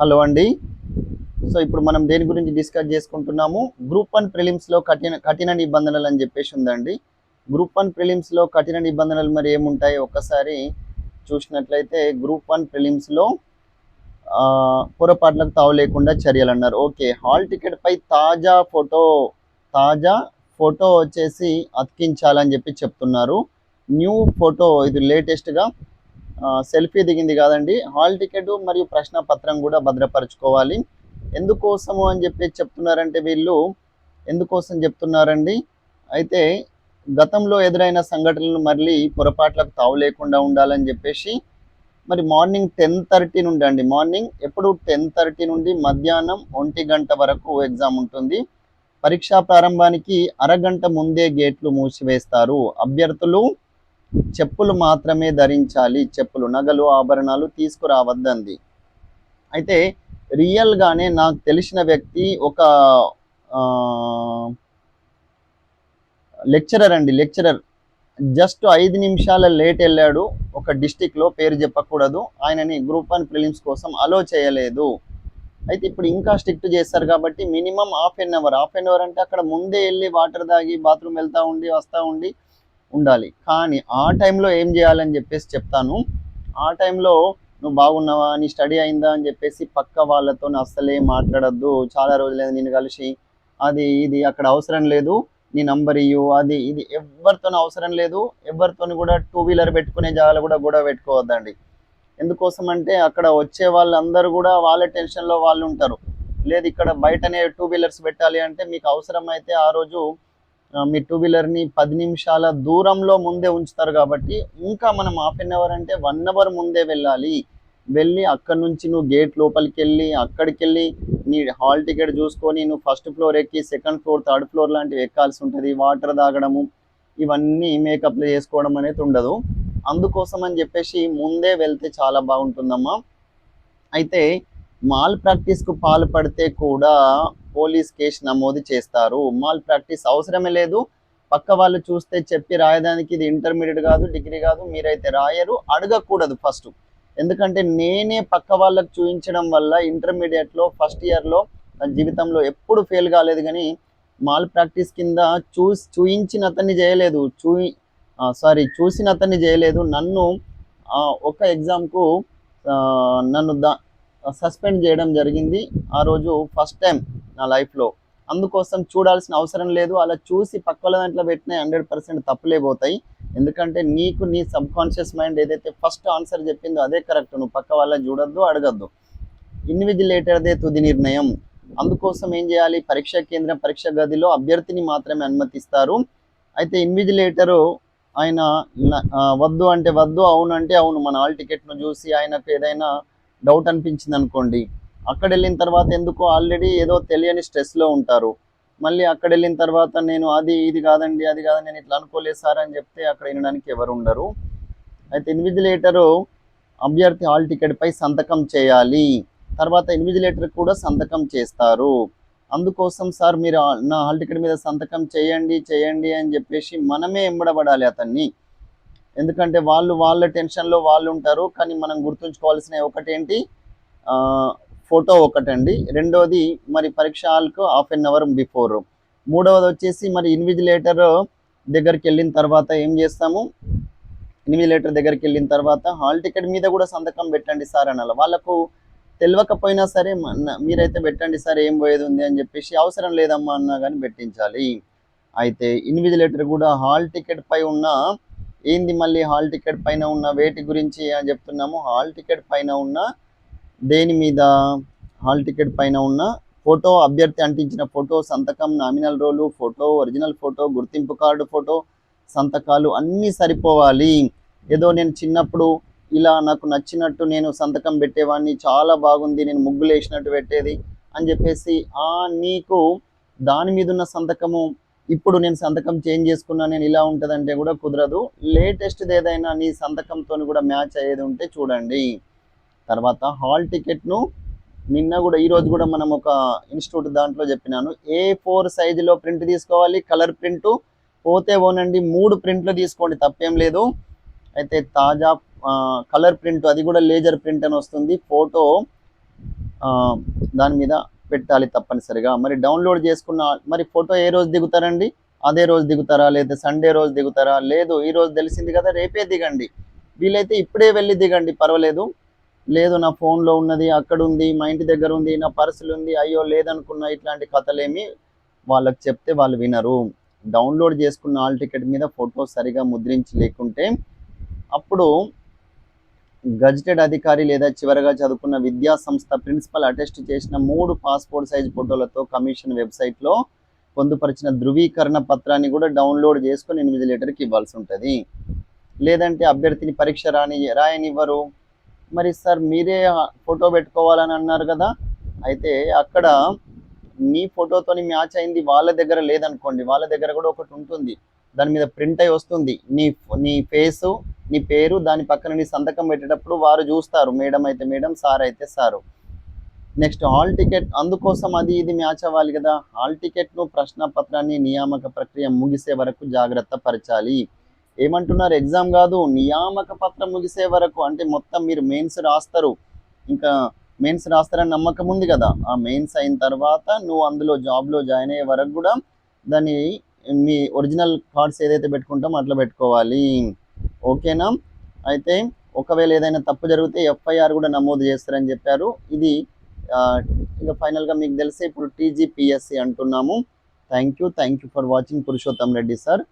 Hello అండి. So ఇప్పుడు మనం దేని గురించి డిస్కస్ చేసుకుంటున్నాము? గ్రూప్ వన్ ప్రిలిమ్స్లో కఠిన కఠిన నిబంధనలు అని చెప్పేసి ఉందండి. గ్రూప్ వన్ ప్రిలిమ్స్లో కఠిన నిబంధనలు మరి ఏముంటాయి? ఒక్కసారి చూసినట్లయితే గ్రూప్ వన్ ప్రిలిమ్స్లో పొరపాట్లకు తావు లేకుండా చర్యలు అన్నారు. ఓకే హాల్ టికెట్ పై తాజా ఫోటో తాజా ఫోటో వచ్చేసి అతికించాలని చెప్పి చెప్తున్నారు. న్యూ ఫోటో ఇది లేటెస్ట్గా సెల్ఫీ దిగింది కాదండి. హాల్ టికెట్ మరియు ప్రశ్న పత్రం కూడా భద్రపరచుకోవాలి. ఎందుకోసము అని చెప్పి చెప్తున్నారంటే వీళ్ళు ఎందుకోసం చెప్తున్నారండి? అయితే గతంలో ఎదురైన సంఘటనలు మళ్ళీ పొరపాట్లకు తావు లేకుండా ఉండాలని చెప్పేసి మరి మార్నింగ్ టెన్ థర్టీ నుండి అండి. మార్నింగ్ ఎప్పుడు టెన్ థర్టీ నుండి మధ్యాహ్నం ఒంటి గంట వరకు ఎగ్జామ్ ఉంటుంది. పరీక్షా ప్రారంభానికి అరగంట ముందే గేట్లు మూసివేస్తారు. అభ్యర్థులు చెప్పులు మాత్రమే ధరించాలి. చెప్పులు నగలు ఆభరణాలు తీసుకురావద్దంది. అయితే రియల్గానే నాకు తెలిసిన వ్యక్తి ఒక లెక్చరర్ అండి లెక్చరర్ జస్ట్ ఐదు నిమిషాల లేట్ వెళ్ళాడు. ఒక డిస్టిక్లో పేరు చెప్పకూడదు. ఆయనని గ్రూప్ వన్ ప్రిలిమ్స్ కోసం అలో చేయలేదు. అయితే ఇప్పుడు ఇంకా స్ట్రిక్ట్ చేస్తారు కాబట్టి minimum half an hour half an hour అంటే అక్కడ ముందే వెళ్ళి వాటర్ తాగి బాత్రూమ్ వెళ్తూ ఉండి వస్తూ ఉండి ఉండాలి. కానీ ఆ టైంలో ఏం చేయాలని చెప్పేసి చెప్తాను. ఆ టైంలో నువ్వు బాగున్నావా? నీ స్టడీ అయిందా? అని చెప్పేసి పక్క వాళ్ళతో అస్సలే మాట్లాడద్దు. చాలా రోజులేదు నేను కలిసి. అది ఇది అక్కడ అవసరం లేదు. నీ నంబర్ ఇయ్యు. అది ఇది. ఎవరితో అవసరం లేదు. ఎవరితో కూడా టూ వీలర్ పెట్టుకునే జాగాలు కూడా గొడవ పెట్టుకోవద్దండి. ఎందుకోసం అంటే అక్కడ వచ్చే వాళ్ళందరూ కూడా వాళ్ళ టెన్షన్లో వాళ్ళు ఉంటారు. లేదు ఇక్కడ బయటనే టూ వీలర్స్ పెట్టాలి అంటే మీకు అవసరమైతే ఆ రోజు మీ టూ వీలర్ని పది నిమిషాల దూరంలో ముందే ఉంచుతారు కాబట్టి ఇంకా మనం హాఫ్ అన్ అవర్ అంటే వన్ అవర్ ముందే వెళ్ళాలి. వెళ్ళి అక్కడ నుంచి నువ్వు గేట్ లోపలికి వెళ్ళి అక్కడికి వెళ్ళి నీ హాల్ టికెట్ చూసుకొని నువ్వు ఫస్ట్ ఫ్లోర్ ఎక్కి సెకండ్ ఫ్లోర్ థర్డ్ ఫ్లోర్ లాంటివి ఎక్కాల్సి ఉంటుంది. వాటర్ తాగడము ఇవన్నీ మేకప్లు చేసుకోవడం అనేది ఉండదు. అందుకోసం అని చెప్పేసి ముందే వెళ్తే చాలా బాగుంటుందమ్మా. అయితే మాల్ ప్రాక్టీస్కు పాల్పడితే కూడా పోలీస్ కేసు నమోదు చేస్తారు. మాల్ ప్రాక్టీస్ అవసరమే లేదు. పక్క వాళ్ళు చూస్తే చెప్పి రాయడానికి ఇది ఇంటర్మీడియట్ కాదు డిగ్రీ కాదు మీరైతే రాయరు అడగకూడదు ఫస్ట్. ఎందుకంటే నేనే పక్క వాళ్ళకి చూపించడం వల్ల ఇంటర్మీడియట్లో ఫస్ట్ ఇయర్లో నా జీవితంలో ఎప్పుడు ఫెయిల్ కాలేదు కానీ మాల్ ప్రాక్టీస్ కింద చూసి చూయించిన అతన్ని చేయలేదు. చూయి సారీ చూసిన అతన్ని చేయలేదు. నన్ను ఒక ఎగ్జామ్కు నన్ను దా సస్పెండ్ చేయడం జరిగింది ఆ రోజు ఫస్ట్ టైం నా లైఫ్లో. అందుకోసం చూడాల్సిన అవసరం లేదు అలా చూసి పక్కల దాంట్లో పెట్టిన హండ్రెడ్ పర్సెంట్ తప్పులే పోతాయి. ఎందుకంటే నీకు నీ సబ్ కాన్షియస్ మైండ్ ఏదైతే ఫస్ట్ ఆన్సర్ చెప్పిందో అదే కరెక్ట్ నువ్వు పక్క వాళ్ళని చూడొద్దు అడగద్దు. ఇన్విజిలేటర్దే తుది నిర్ణయం. అందుకోసం ఏం చేయాలి? పరీక్షా కేంద్రం పరీక్ష గదిలో అభ్యర్థిని మాత్రమే అనుమతిస్తారు. అయితే ఇన్విజిలేటరు ఆయన వద్దు అంటే వద్దు అవును అంటే అవును మన హాల్ టికెట్ను చూసి ఆయనకు ఏదైనా డౌట్ అనిపించింది అనుకోండి. అక్కడ వెళ్ళిన తర్వాత ఎందుకో ఆల్రెడీ ఏదో తెలియని స్ట్రెస్లో ఉంటారు. మళ్ళీ అక్కడ వెళ్ళిన తర్వాత నేను అది ఇది కాదండి అది కాదని నేను ఇట్లా అనుకోలేదు సార్ అని చెప్తే అక్కడ వినడానికి ఎవరు ఉండరు. అయితే ఇన్విజిలేటరు అభ్యర్థి హాల్ టికెట్పై సంతకం చేయాలి. తర్వాత ఇన్విజిలేటర్ కూడా సంతకం చేస్తారు. అందుకోసం సార్ మీరు నా హాల్ టికెట్ మీద సంతకం చేయండి చేయండి అని చెప్పేసి మనమే ఎంబడబడాలి అతన్ని. ఎందుకంటే వాళ్ళు వాళ్ళ టెన్షన్లో వాళ్ళు ఉంటారు కానీ మనం గుర్తుంచుకోవాల్సిన ఒకటేంటి? ఫోటో ఒకటండి. రెండోది మరి పరీక్ష హాల్కు హాఫ్ అన్ అవర్ బిఫోర్ మూడవది వచ్చేసి మరి ఇన్విజిలేటర్ దగ్గరికి వెళ్ళిన తర్వాత ఏం చేస్తాము? ఇన్విజిలేటర్ దగ్గరికి వెళ్ళిన తర్వాత హాల్ టికెట్ మీద కూడా సంతకం పెట్టండి సార్ అనాలి. వాళ్ళకు తెలియకపోయినా సరే మీరైతే పెట్టండి సార్ ఏం పోయేది ఉంది అని చెప్పేసి అవసరం లేదమ్మా అన్నా కానీ పెట్టించాలి. అయితే ఇన్విజిలేటర్ కూడా హాల్ టికెట్ పై ఉన్న ఏంది మళ్ళీ హాల్ టికెట్ పైన ఉన్న వేటి గురించి అని చెప్తున్నాము. హాల్ టికెట్ పైన ఉన్న దేని మీద? హాల్ టికెట్ పైన ఉన్న ఫోటో అభ్యర్థి అంటించిన ఫోటో సంతకం nominal roll photo original photo గుర్తింపు కార్డు ఫోటో సంతకాలు అన్నీ సరిపోవాలి. ఏదో నేను చిన్నప్పుడు ఇలా నాకు నచ్చినట్టు నేను సంతకం పెట్టేవాడిని చాలా బాగుంది నేను ముగ్గులు వేసినట్టు పెట్టేది అని చెప్పేసి ఆ నీకు దాని మీద ఉన్న సంతకము ఇప్పుడు నేను సంతకం చేంజ్ చేసుకున్నా నేను ఇలా ఉంటుందంటే కూడా కుదరదు. లేటెస్ట్ది ఏదైనా నీ సంతకంతో కూడా మ్యాచ్ అయ్యేది ఉంటే చూడండి. తర్వాత హాల్ టికెట్ను నిన్న కూడా ఈరోజు కూడా మనం ఒక ఇన్స్టిట్యూట్ దాంట్లో చెప్పినాను. ఏ ఫోర్ సైజులో ప్రింట్ తీసుకోవాలి కలర్ ప్రింట్. పోతే ఓనండి మూడు ప్రింట్లు తీసుకోండి తప్పేం లేదు. అయితే తాజా కలర్ ప్రింట్ అది కూడా లేజర్ ప్రింట్ అని వస్తుంది. ఫోటో దాని మీద పెట్టాలి తప్పనిసరిగా. మరి డౌన్లోడ్ చేసుకున్న మరి ఫోటో ఏ రోజు దిగుతారండి? అదే రోజు దిగుతారా? లేదా సండే రోజు దిగుతారా? లేదు ఈ రోజు తెలిసింది కదా రేపే దిగండి. వీలైతే ఇప్పుడే వెళ్ళి దిగండి పర్వాలేదు. లేదు నా ఫోన్లో ఉన్నది అక్కడ ఉంది మా ఇంటి దగ్గర ఉంది నా పర్సులు ఉంది అయ్యో లేదనుకున్న ఇట్లాంటి కథలేమి వాళ్ళకి చెప్తే వాళ్ళు వినరు. డౌన్లోడ్ చేసుకున్న హాల్ టికెట్ మీద ఫోటో సరిగా ముద్రించి లేకుంటే అప్పుడు గజిటెడ్ అధికారి లేదా చివరగా చదువుకున్న విద్యా సంస్థ ప్రిన్సిపల్ అటెస్ట్ చేసిన మూడు పాస్పోర్ట్ సైజ్ ఫోటోలతో కమిషన్ వెబ్సైట్లో పొందుపరిచిన ధృవీకరణ పత్రాన్ని కూడా డౌన్లోడ్ చేసుకొని ఇన్విజిలేటర్కి ఇవ్వాల్సి ఉంటుంది. లేదంటే అభ్యర్థిని పరీక్ష రాని రాయనివ్వరు. మరి సార్ మీరే ఫోటో పెట్టుకోవాలని అన్నారు కదా? అయితే అక్కడ నీ ఫోటోతోని మ్యాచ్ అయింది వాళ్ళ దగ్గర లేదనుకోండి వాళ్ళ దగ్గర కూడా ఒకటి ఉంటుంది. దాని మీద ప్రింట్ అయి వస్తుంది. నీ నీ ఫేసు నీ పేరు దాని పక్కన నీ సంతకం పెట్టేటప్పుడు వారు చూస్తారు. మేడం అయితే మేడం సార్ అయితే సారు. నెక్స్ట్ హాల్ టికెట్ అందుకోసం అది ఇది మ్యాచ్ అవ్వాలి కదా. హాల్ టికెట్ను ప్రశ్న పత్రాన్ని నియామక ప్రక్రియ ముగిసే వరకు జాగ్రత్త పరచాలి. ఏమంటున్నారు? ఎగ్జామ్ కాదు నియామక పత్రం ముగిసే వరకు. అంటే మొత్తం మీరు మెయిన్స్ రాస్తారు. ఇంకా మెయిన్స్ రాస్తారని నమ్మకం ఉంది కదా. ఆ మెయిన్స్ అయిన తర్వాత నువ్వు అందులో జాబ్లో జాయిన్ అయ్యే వరకు కూడా దాన్ని మీ ఒరిజినల్ కార్డ్స్ ఏదైతే పెట్టుకుంటామో అట్లా పెట్టుకోవాలి. ఓకేనా? అయితే ఒకవేళ ఏదైనా తప్పు జరిగితే ఎఫ్ఐఆర్ కూడా నమోదు చేస్తారని చెప్పారు. ఇది ఇంకా ఇక ఫైనల్గా మీకు తెలిసే ఇప్పుడు టీజీపీఎస్సి అంటున్నాము. Thank you thank you for watching Purushottam Reddy sir.